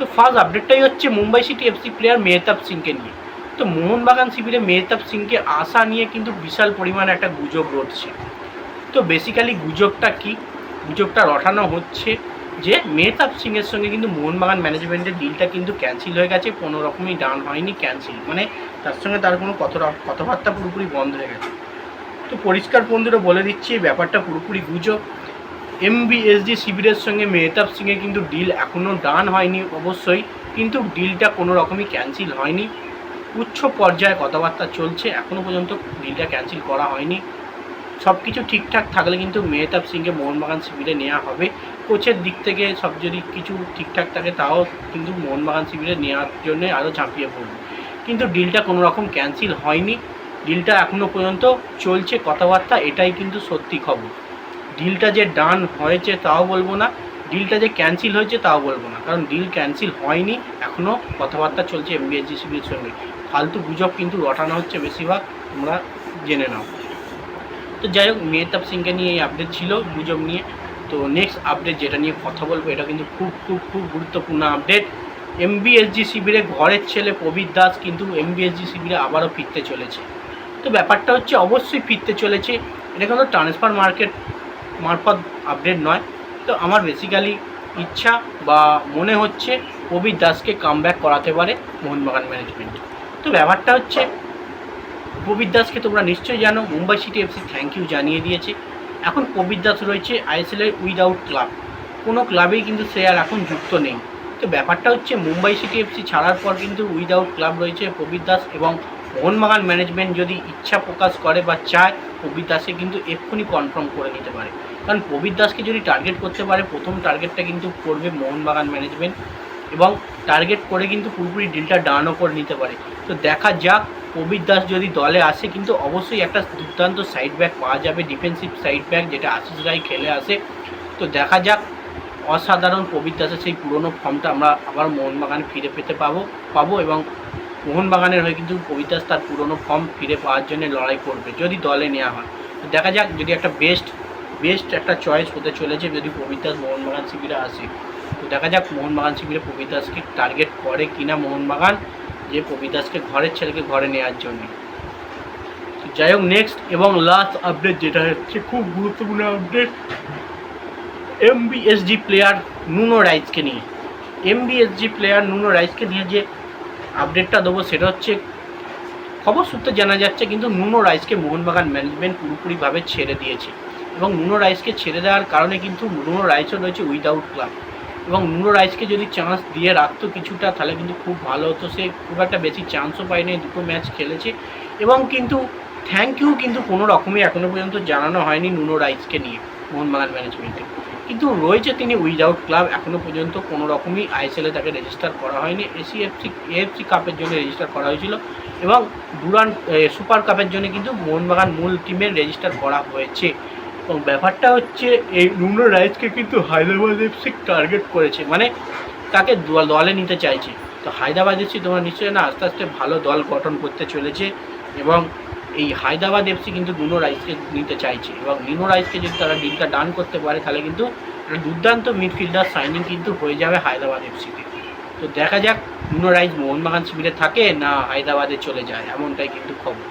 তো ফার্স্ট আপডেটটাই হচ্ছে Mumbai city FC player Mehtab সিংকে নিয়ে। তো মোহনবাগান শিবিরে মেহতাব সিংকে আসা নিয়ে কিন্তু বিশাল পরিমাণে একটা গুজব রটছে। তো বেসিক্যালি গুজবটা কি? গুজবটা রটানো হচ্ছে যে মেহতাব সিংয়ের সঙ্গে কিন্তু মোহনবাগান ম্যানেজমেন্টের ডিলটা কিন্তু ক্যান্সেল হয়ে গেছে, কোনো রকমই ডান হয়নি ক্যান্সেল মানে তার সঙ্গে তার কোনো কথা, কথাবার্তা পুরোপুরি বন্ধ হয়ে গেছে। তো পরিষ্কার বন্ধুরা বলে দিচ্ছি ব্যাপারটা পুরোপুরি গুজব। এমবিএসডি শিবিরের সঙ্গে মেহতাব সিংয়ের কিন্তু ডিল এখনও ডান হয়নি অবশ্যই, কিন্তু ডিলটা কোনো রকমই ক্যান্সেল হয়নি। উচ্চ পর্যায়ে কথাবার্তা চলছে এখনও পর্যন্ত ডিলটা ক্যান্সেল করা হয়নি। সব কিছু ঠিকঠাক থাকলে কিন্তু মেহতাব সিংকে মোহনবাগান শিবিরে নেওয়া হবে। কোচের দিক থেকে সব যদি কিছু ঠিকঠাক থাকে, তাও কিন্তু মোহনবাগান শিবিরে নেওয়ার জন্য আরও ঝাঁপিয়ে পড়বে। কিন্তু ডিলটা কোনো রকম ক্যান্সেল হয়নি। ডিলটা এখনও পর্যন্ত চলছে, কথাবার্তা, এটাই কিন্তু সত্যি খবর। ডিলটা যে ডান হয়েছে তাও বলব না ডিলটা যে ক্যান্সেল হয়েছে তাও বলব না, কারণ ডিল ক্যান্সেল হয়নি এখনও কথাবার্তা চলছে এমবিএসজিসিবির সঙ্গে। ফালতু গুজব কিন্তু রটানো হচ্ছে বেশিরভাগ, তোমরা জেনে নাও। তো যাই হোক, মেহতাব সিংকে নিয়ে এই আপডেট ছিল গুজব নিয়ে। তো নেক্সট আপডেট যেটা নিয়ে কথা বলব, এটা কিন্তু খুব খুব খুব গুরুত্বপূর্ণ আপডেট এমবিএসজি শিবিরে ঘরের ছেলে প্রবীর দাস কিন্তু এমবিএসজি শিবিরে আবারও ফিরতে চলেছে। তো ব্যাপারটা হচ্ছে অবশ্যই ফিরতে চলেছে। এটা কিন্তু ট্রান্সফার মার্কেট মারফত আপডেট নয়। তো আমার বেসিক্যালি ইচ্ছা বা মনে হচ্ছে প্রবীর দাসকে কাম করাতে পারে মোহনবাগান ম্যানেজমেন্ট তো ব্যাপারটা হচ্ছে, প্রবীর দাসকে তোমরা নিশ্চয়ই জানো, Mumbai city FC thank you জানিয়ে দিয়েছে। এখন প্রবীর দাস রয়েছে আইএসএলের উইদাউট ক্লাব কোনো ক্লাবেই কিন্তু সে আর এখন যুক্ত নেই। তো ব্যাপারটা হচ্ছে, মুম্বাই সিটি এফসি ছাড়ার পর কিন্তু উইদাউট ক্লাব রয়েছে প্রবীর দাস এবং মোহনবাগান ম্যানেজমেন্ট যদি ইচ্ছা প্রকাশ করে বা চায়, প্রবীর দাসকে কিন্তু এক্ষুনি কনফার্ম করে নিতে পারে। কারণ প্রবীর দাসকে যদি টার্গেট করতে পারে, প্রথম টার্গেটটা কিন্তু করবে মোহনবাগান ম্যানেজমেন্ট এবং টার্গেট করে কিন্তু পুরোপুরি ডিলটা ডানও করে নিতে পারে। তো দেখা যাক, প্রবীর দাস যদি দলে আসে কিন্তু অবশ্যই একটা দুর্দান্ত সাইড ব্যাক পাওয়া যাবে ডিফেন্সিভ সাইড ব্যাক যেটা আশিস রায় খেলে আসে। তো দেখা যাক, অসাধারণ প্রবীর দাসের সেই পুরনো ফর্মটা আমরা আবার মোহনবাগানে ফিরে পেতে পাবো পাবো এবং মোহনবাগানের হয়ে কিন্তু দাস তার পুরনো ফর্ম ফিরে পাওয়ার জন্য লড়াই করবে, যদি দলে নেওয়া হয়। দেখা যাক, যদি একটা বেস্ট বেস্ট একটা চয়েস হতে চলেছে, যদি দাস মোহনবাগান শিবিরে আসে। তো দেখা যাক মোহনবাগান শিবিরে দাসকে টার্গেট করে কিনা মোহনবাগান, যে দাসকে ঘরের ছেলেকে ঘরে নেওয়ার জন্য। যাই হোক নেক্সট এবং লাস্ট আপডেট যেটা হচ্ছে খুব গুরুত্বপূর্ণ আপডেট এমবিএসজি প্লেয়ার নুনো রাইসকে নিয়ে। এমবিএসজি প্লেয়ার নুনো রাইসকে নিয়ে যে আপডেটটা দেবো সেটা হচ্ছে, খবর সূত্রে জানা যাচ্ছে কিন্তু নুনো রাইসকে মোহনবাগান ম্যানেজমেন্ট পুরোপুরিভাবে ছেড়ে দিয়েছে। এবং নুনো রাইসকে ছেড়ে দেওয়ার কারণে কিন্তু নুনো রাইসও রয়েছে উইদাউট ক্লাব এবং নুনো রাইসকে যদি চান্স দিয়ে রাখতো কিছুটা, তাহলে কিন্তু খুব ভালো হতো। সে খুব একটা বেশি চান্সও পায়নি, দুটো ম্যাচ খেলেছে। এবং কিন্তু থ্যাংক ইউ কিন্তু কোনো রকমই এখনও পর্যন্ত জানানো হয়নি নুনো রাইসকে নিয়ে, মোহনবাগান ম্যানেজমেন্টে কিন্তু রয়েছে তিনি উইদাউট ক্লাব এখনও পর্যন্ত কোনো রকমই আইএসএলে তাকে রেজিস্টার করা হয়নি। এসিএফসি এএফসি কাপের জন্য রেজিস্টার করা হয়েছিল এবং ডুরান্ট সুপার কাপের জন্য কিন্তু মোহনবাগান মূল টিমের রেজিস্টার করা হয়েছে। এবং ব্যাপারটা হচ্ছে, এই নুনো রাইজকে কিন্তু হায়দ্রাবাদ এফসি টার্গেট করেছে। মানে তাকে দলে নিতে চাইছে। তো হায়দ্রাবাদ এফসি তোমরা নিশ্চয়ই না আস্তে আস্তে ভালো দল গঠন করতে চলেছে এবং এই হায়দ্রাবাদ এফসি কিন্তু নুনো রাইসকে নিতে চাইছে এবং নুনো রাইসকে যদি তারা ডিলটা ডান করতে পারে, তাহলে কিন্তু একটা দুর্দান্ত মিডফিল্ডার সাইনিং কিন্তু হয়ে যাবে হায়দ্রাবাদ এফসিতে তো। দেখা যাক নুনো রাইস মোহনবাগান শিবিরে থাকে না হায়দ্রাবাদে চলে যায়, এমনটাই কিন্তু খবর।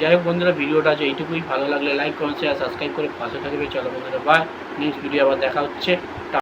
যাই হোক বন্ধুরা, ভিডিওটা আছে এইটুকুই। ভালো লাগলে লাইক কমেন্ট শেয়ার সাবস্ক্রাইব করে পাশে থাকবে। চলো বন্ধুরা বাই নেক্সট ভিডিও আবার দেখা হচ্ছে।